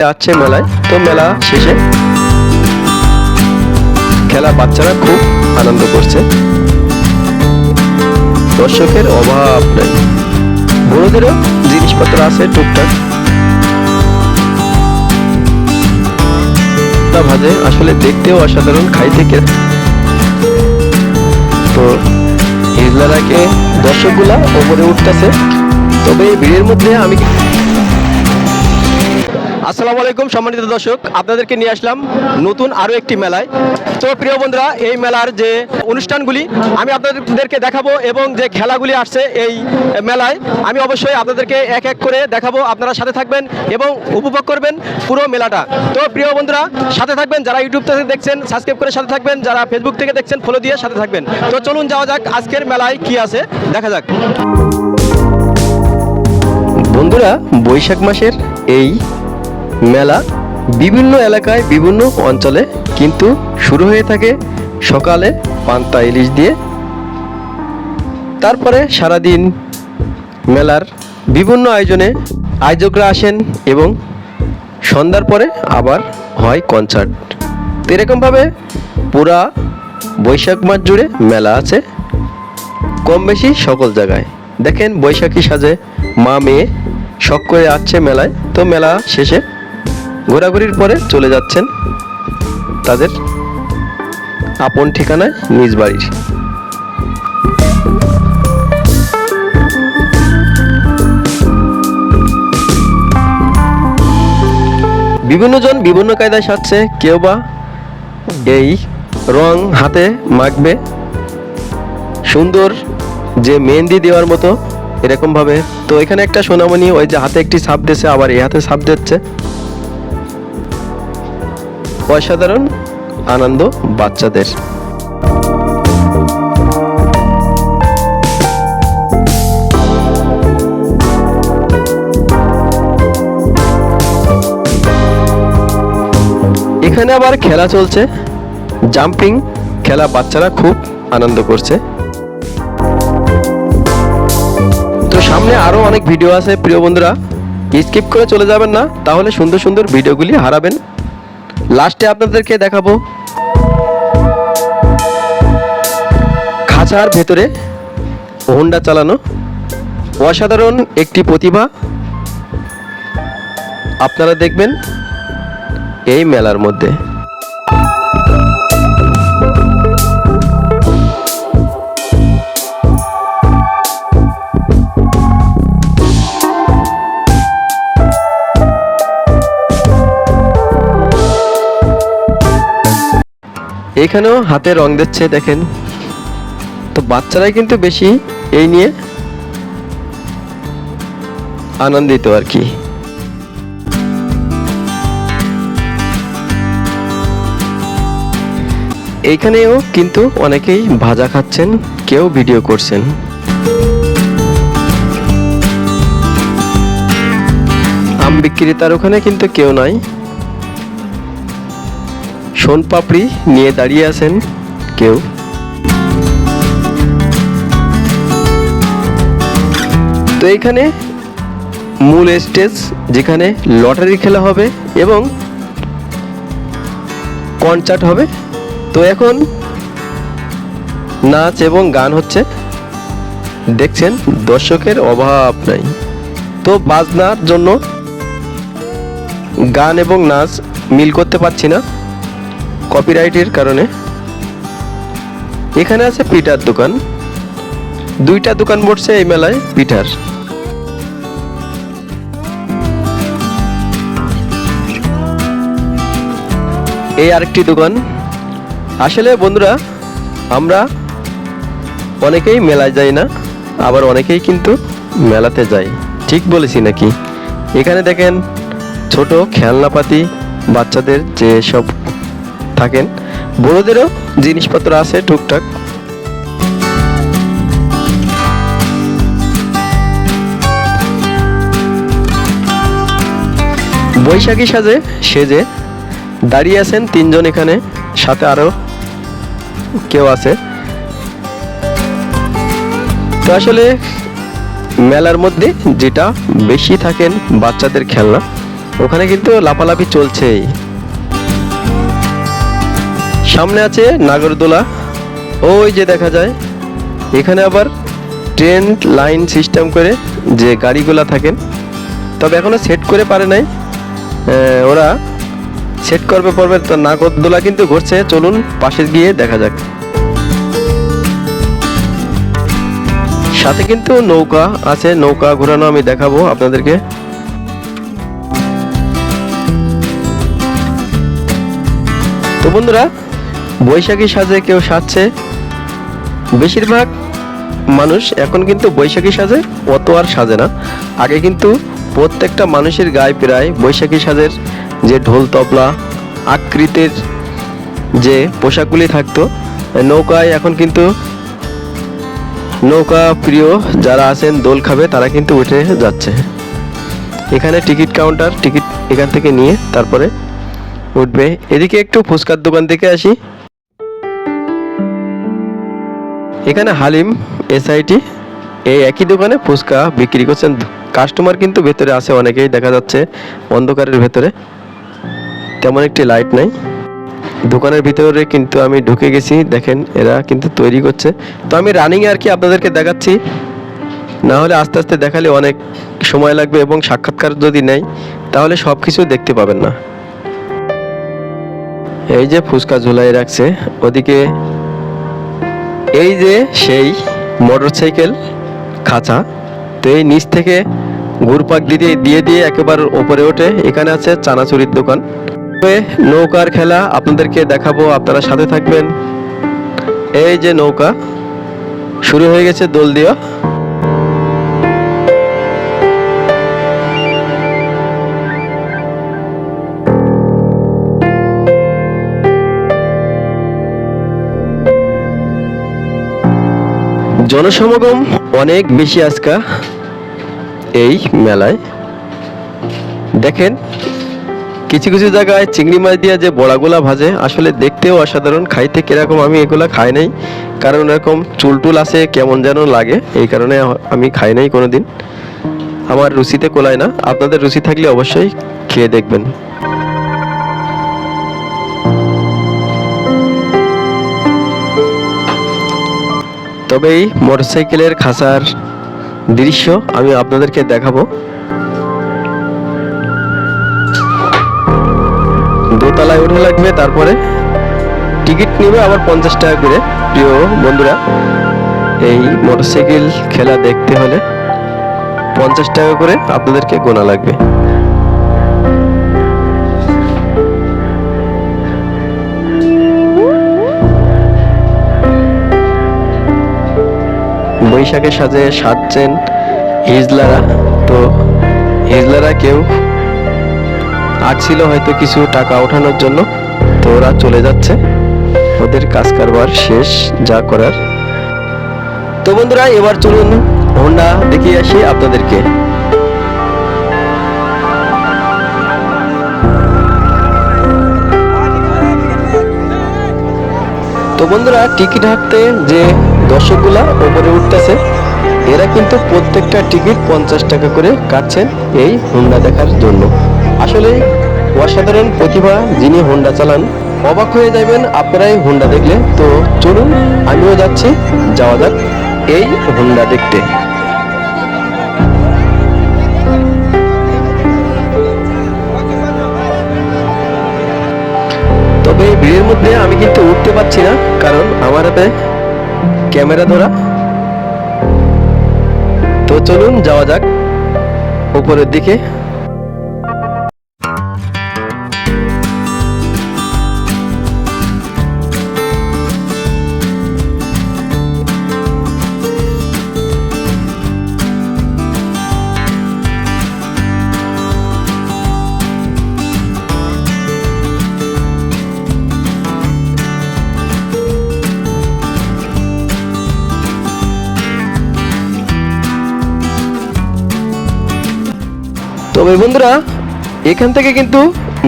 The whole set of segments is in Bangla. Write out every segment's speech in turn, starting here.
যাচ্ছে মেলায়। তো মেলা শেষে খেলা বাচ্চারা খুব আনন্দ করছে। দর্শকের অভাব নেই। বড়দেরও জিনিসপত্র আছে টুকটাক। ভাজে, আসলে দেখতেও অসাধারণ, খাইতে কে তো হিজলারাকে দর্শকগুলা ওপরে উঠতেছে। তবে এই ভিড়ের মধ্যে আমি আসসালামু আলাইকুম, সম্মানিত দর্শক। আপনাদেরকে নিয়ে আসলাম নতুন আরও একটি মেলায়। তো প্রিয় বন্ধুরা, এই মেলার যে অনুষ্ঠানগুলি, আমি আপনাদেরকে দেখাবো এবং যে খেলাগুলি আসছে এই মেলায়, আমি অবশ্যই আপনাদেরকে এক এক করে দেখাবো। আপনারা সাথে থাকবেন এবং উপভোগ করবেন পুরো মেলাটা। তো প্রিয় বন্ধুরা, সাথে থাকবেন যারা ইউটিউব থেকে দেখছেন, সাবস্ক্রাইব করে সাথে থাকবেন, যারা ফেসবুক থেকে দেখছেন ফলো দিয়ে সাথে থাকবেন। তো চলুন যাওয়া যাক, আজকের মেলায় কি আছে, দেখা যাক। বন্ধুরা, বৈশাখ মাসের এই মেলা বিভিন্ন এলাকায়, বিভিন্ন অঞ্চলে কিন্তু শুরু হয়ে থাকে সকালে পান্তা ইলিশ দিয়ে। তারপরে সারাদিন মেলার বিভিন্ন আয়োজনে আয়োজকরা আসেন এবং সন্ধ্যার পরে আবার হয় কনসার্ট তো এরকমভাবে পুরা বৈশাখ মাস জুড়ে মেলা আছে কম বেশি সকল জায়গায়। দেখেন বৈশাখী সাজে মা মেয়ে শখ করে আসছে মেলায়। তো মেলা শেষে ঘোরাঘুরির পরে চলে যাচ্ছেন তাদের আপন ঠিকানায় নিজ বাড়ির। বিভিন্ন জন বিভিন্ন কায়দায় সাজছে, কেউ বা এই রং হাতে মাখবে। সুন্দর যে মেহেন্দি দেওয়ার মতো এরকম ভাবে তো এখানে একটা সোনামণি, ওই যে হাতে একটি সাপ দিচ্ছে আবার এই হাতে সাপ দিচ্ছে। অসাধারণ আনন্দ বাচ্চাদের। এখানে আবার খেলা চলছে। জাম্পিং খেলা বাচ্চারা খুব আনন্দ করছে। তো সামনে আরও অনেক ভিডিও আছে, প্রিয় বন্ধুরা। স্কিপ করে চলে যাবেন না, তাহলে সুন্দর সুন্দর ভিডিওগুলি হারাবেন। লাস্টে আপনাদেরকে দেখাবো। খাঁচার ভেতরে হোন্ডা চালানো। অসাধারণ একটি প্রতিভা আপনারা দেখবেন এই মেলার মধ্যে। এখানেও হাতে রং দিচ্ছে, দেখেন। তো বাচ্চারাই কিন্তু বেশি এই নিয়ে আনন্দিত আর কি। এইখানেও কিন্তু অনেকেই ভাজা খাচ্ছেন, কেউ ভিডিও করছেন। আম বিক্রেতার ওখানে কিন্তু কেউ নাই। সোনপাপড়ি নিয়ে দাঁড়িয়ে আছেন কেউ? তো এখানে মূল স্টেজ যেখানে লটারি খেলা হবে এবং কনসার্ট হবে। তো এখন নাচ এবং গান হচ্ছে। দেখছেন, দর্শকের অভাব নাই। তো বাজনার জন্য গান এবং নাচ মিল করতে পারছি না। কপিরাইটের কারণে। এখানে আছে পিঠার দোকান। দুইটা দোকান বসছে এই মেলায় পিঠার। এই আরেকটি দোকান। আসলে বন্ধুরা, আমরা অনেকেই মেলায় যাই না, আবার অনেকেই কিন্তু মেলাতে যাই। ঠিক বলেছি নাকি? এখানে দেখেন ছোট খেলনাপাতি, বাচ্চাদের যে সব থাকেন। বড়োদেরও জিনিসপত্র আছে টুকটাক। বৈশাখী সাজে সেজে দাঁড়িয়ে আছেন তিনজন এখানে, সাথে আরও কেউ আছে। তো আসলে মেলার মধ্যে যেটা বেশি থাকেন বাচ্চাদের খেলনা, ওখানে কিন্তু লাফালাফি চলছেই। সামনে আছে নাগরদোলা। ওই যে দেখা যায়। এখানে আবার ট্রেন লাইন সিস্টেম করে যে গাড়িগুলা থাকেন। তবে এখনও সেট করে পারে নাই। ওরা সেট করবে পড়বে তো নাগরদোলা কিন্তু ঘুরছে। চলুন পাশে গিয়ে দেখা যাক। সাথে কিন্তু নৌকা আছে। নৌকা ঘোরানো আমি দেখাবো আপনাদেরকে। তো বন্ধুরা বৈশাখী সাজে কেউ সাজছে। বেশিরভাগ মানুষ এখন কিন্তু বৈশাখী সাজে, অত আর সাজে না। আগে কিন্তু প্রত্যেকটা মানুষের গায়ে প্রায় বৈশাখী সাজের যে ঢোল তবলা, আকৃতির যে পোশাকগুলি থাকতো, নৌকায় এখন কিন্তু নৌকা প্রিয় যারা আছেন, দোল খাবে, তারা কিন্তু উঠে যাচ্ছে। এখানে টিকিট কাউন্টার, টিকিট এখান থেকে নিয়ে তারপরে উঠবে। এদিকে একটু ফুচকার দোকান থেকে আসি। এখানে হালিম, এসআইটি, এই একই দোকানে ফুচকা বিক্রি করছেন। কাস্টমার কিন্তু ভেতরে আছে, অনেকেই দেখা যাচ্ছে অন্ধকারের ভেতরে। তেমন একটি লাইট নাই। দোকানের ভিতরে কিন্তু আমি ঢুকে গেছি, দেখেন এরা কিন্তু তৈরি করছে। তো আমি রানিং আর কি আপনাদেরকে দেখাচ্ছি। না হলে আস্তে আস্তে দেখালে অনেক সময় লাগবে এবং সাক্ষাৎকার যদি নেই, তাহলে সব কিছু দেখতে পাবেন না। এই যে ফুচকা ঝুলাই রাখছে, ওদিকে এই যে সেই মোটরসাইকেল খাঁচা, তো এই নিচ থেকে ঘুরপাক দিয়ে দিয়ে দিয়ে একেবারে ওপরে ওঠে। এখানে আছে চানাচুরির দোকান। নৌকার খেলা আপনাদেরকে দেখাবো, আপনারা সাথে থাকবেন। এই যে নৌকা, শুরু হয়ে গেছে দোল দিয়া জনসমাগম অনেক বেশি আজকা এই মেলায়। দেখেন, কিছু কিছু জায়গায় চিংড়ি মাছ দিয়ে যে বড়াগুলা ভাজে, আসলে দেখতেও অসাধারণ, খাইতে কীরকম আমি এগুলা খাই নাই, কারণ এরকম চুলটুল আছে, কেমন যেন লাগে, এই কারণে আমি খাই নাই কোনোদিন। আমার রুচিতে কোলায় না, আপনাদের রুচি থাকলে অবশ্যই খেয়ে দেখবেন। তবে এই মোটরসাইকেলের খাসার দৃশ্য আমি আপনাদেরকে দেখাবো। দোতলায় উঠে লাগবে, তারপরে টিকিট নেবে আবার পঞ্চাশ টাকা করে। প্রিয় বন্ধুরা, এই মোটরসাইকেল খেলা দেখতে হলে পঞ্চাশ টাকা করে আপনাদেরকে গোনা লাগবে। বৈশাখের সাজে সাজছেন হিজলারা। তো হিজলারা কেউ আসছিল হয়তো কিছু টাকা ওঠানোর জন্য। তো ওরা চলে যাচ্ছে। ওদের কাজ কারবার শেষ, যা করার। তো বন্ধুরা, এবার চলুন হোন্ডা দেখিয়ে আসি আপনাদেরকে। তো বন্ধুরা, টিকিট হাঁটতে যে দর্শকগুলা ওপরে উঠতেছে। এরা কিন্তু প্রত্যেকটা টিকিট পঞ্চাশ টাকা করে কাটছেন এই হোন্ডা দেখার জন্য। আসলে অসাধারণ প্রতিভা যিনি হোন্ডা চালান, অবাক হয়ে যাবেন আপনারাই হোন্ডা দেখলে। তো চলুন, আমিও যাচ্ছি। যাওয়া যাক এই হোন্ডা দেখতে। তবে ভিড়ের মধ্যে আমি কিন্তু উঠতে পারছি না, কারণ আমার হাতে ক্যামেরা ধরা। তো চলুন যাওয়া যাক উপরের দিকে। তবে বন্ধুরা, এখান থেকে কিন্তু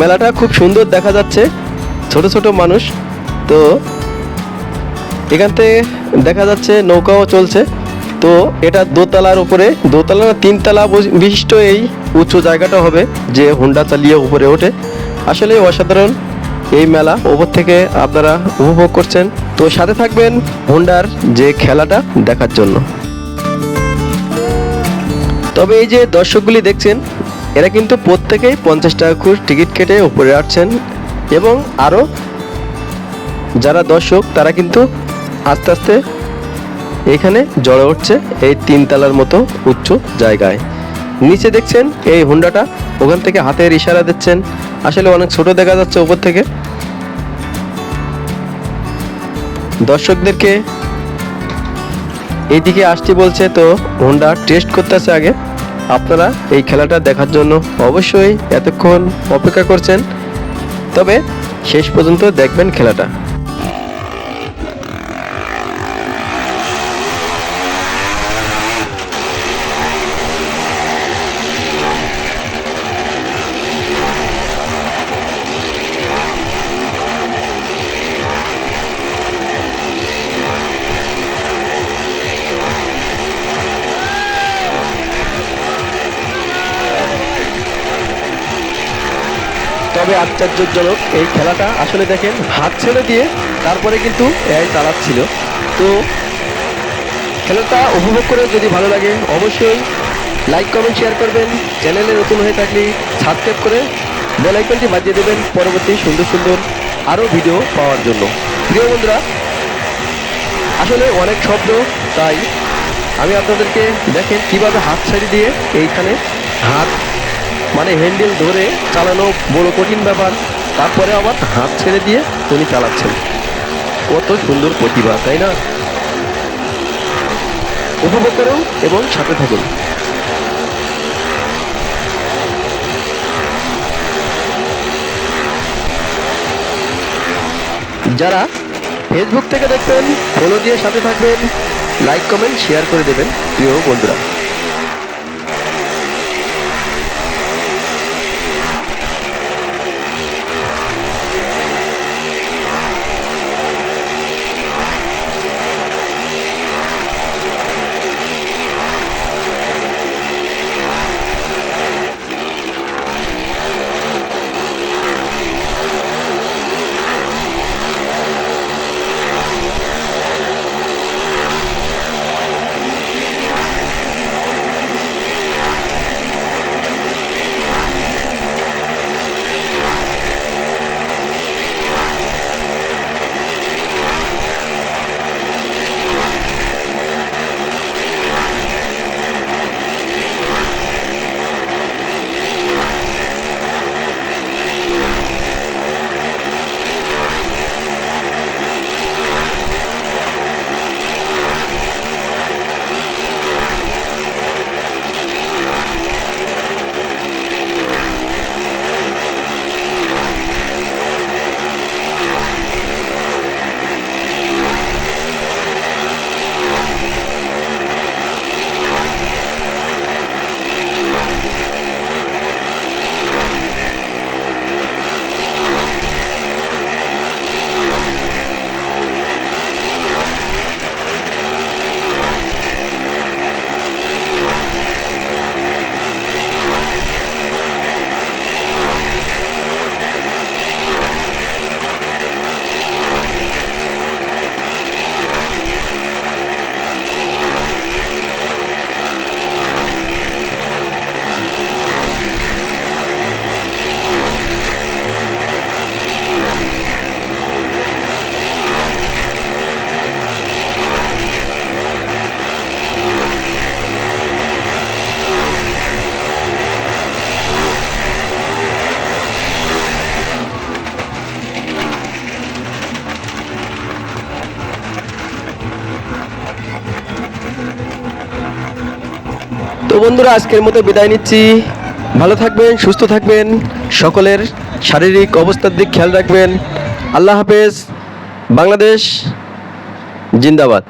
মেলাটা খুব সুন্দর দেখা যাচ্ছে, ছোট ছোট মানুষ। তো এখান থেকে দেখা যাচ্ছে নৌকাও চলছে। তো এটা দোতলার উপরে দোতলা না তিনতলা বিশিষ্ট এই উঁচু জায়গাটা হবে, যে হুন্ডা চালিয়ে উপরে ওঠে। আসলে অসাধারণ এই মেলা, ওপর থেকে আপনারা উপভোগ করছেন। তো সাথে থাকবেন হুন্ডার যে খেলাটা দেখার জন্য। তবে এই যে দর্শকগুলি দেখছেন এরা কিন্তু প্রত্যেকেই পঞ্চাশ টাকা করে টিকিট কেটে উপরে আসছেন এবং আরও যারা দর্শক, তারা কিন্তু আস্তে আস্তে এখানে জড়ো উঠছে এই তিনতলার মতো উচ্চ জায়গায়। নিচে দেখছেন এই হুন্ডাটা, ওখান থেকে হাতের ইশারা দিচ্ছেন। আসলে অনেক ছোট দেখা যাচ্ছে উপর থেকে। দর্শকদেরকে এইদিকে আসতে বলছে তো হোন্ডা টেস্ট করতেছে আগে। আপনারা এই খেলাটা দেখার জন্য অবশ্যই এতক্ষণ অপেক্ষা করছেন। তবে শেষ পর্যন্ত দেখবেন খেলাটা। তবে আশ্চর্যজনক। এই খেলাটা আসলে দেখেন, হাত ছেড়ে দিয়ে তারপরে কিন্তু এই চালাচ্ছিল। তো খেলাটা উপভোগ করে যদি ভালো লাগে, অবশ্যই লাইক কমেন্ট শেয়ার করবেন। চ্যানেলে নতুন হয়ে থাকলে সাবস্ক্রাইব করে বেল আইকনটি বাজিয়ে দেবেন পরবর্তী সুন্দর সুন্দর আরও ভিডিও পাওয়ার জন্য। প্রিয় বন্ধুরা, আসলে অনেক শব্দ তাই আমি আপনাদেরকে দেখেন কীভাবে হাত ছেড়ে দিয়ে এইখানে হাত মানে হ্যান্ডেল ধরে চালানো বড় কঠিন ব্যাপার। তারপরে আবার হাত ছেড়ে দিয়ে উনি চালাচ্ছেন। কত সুন্দর প্রতিভা, তাই না? উপভোগ করুন এবং সাথে থাকুন। যারা ফেসবুক থেকে দেখবেন ফলো দিয়ে সাথে থাকবেন লাইক কমেন্ট শেয়ার করে দেবেন, প্রিয় বন্ধুরা। বন্ধুরা, আজকের মতো বিদায় নিচ্ছি। ভালো থাকবেন, সুস্থ থাকবেন, সকলের শারীরিক অবস্থার দিক খেয়াল রাখবেন। আল্লাহ হাফেজ, বাংলাদেশ, জিন্দাবাদ।